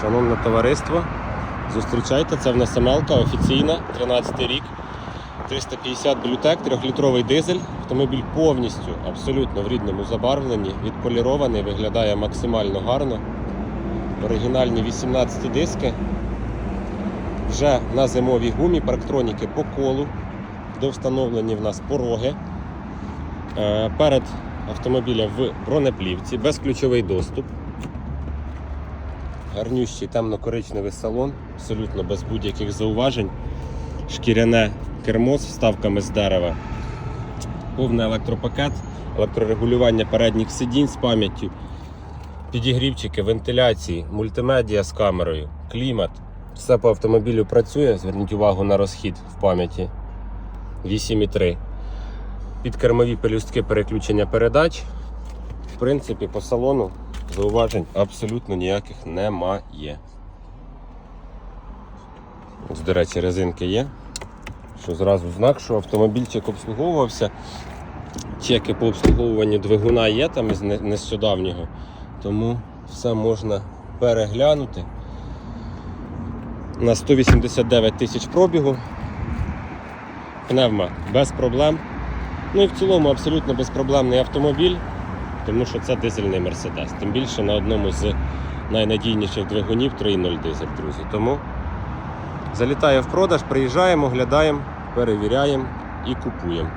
Шановне товариство, зустрічайте, це в нас МЛК офіційна, 13 рік, 350 блютек, 3-літровий дизель. Автомобіль повністю, абсолютно в рідному забарвленні, відполірований, виглядає максимально гарно. Оригінальні 18 диски. Вже на зимовій гумі, парктроніки по колу, довстановлені в нас пороги. Е, Перед автомобілем в бронеплівці, безключовий доступ. Гарнющий темно-коричневий салон, абсолютно без будь-яких зауважень. Шкіряне кермо з вставками з дерева, повний електропакет, електрорегулювання передніх сидінь з пам'яттю, підігрівчики, вентиляції, мультимедіа з камерою, клімат. Все по автомобілю працює. Зверніть увагу на розхід в пам'яті 8,3. Підкермові пелюстки переключення передач. В принципі, по салону зауважень абсолютно ніяких немає. Ось, до речі, резинки є. Що зразу знак, що автомобільчик обслуговувався. Чеки по обслуговуванню двигуна є там із не- нещодавнього. Тому все можна переглянути. На 189 тисяч пробігу. Пневма без проблем. Ну і в цілому абсолютно безпроблемний автомобіль, тому що це дизельний Мерседес. Тим більше на одному з найнадійніших двигунів 3.0 дизель, друзі. Тому залітає в продаж, приїжджаємо, глядаємо, перевіряємо і купуємо.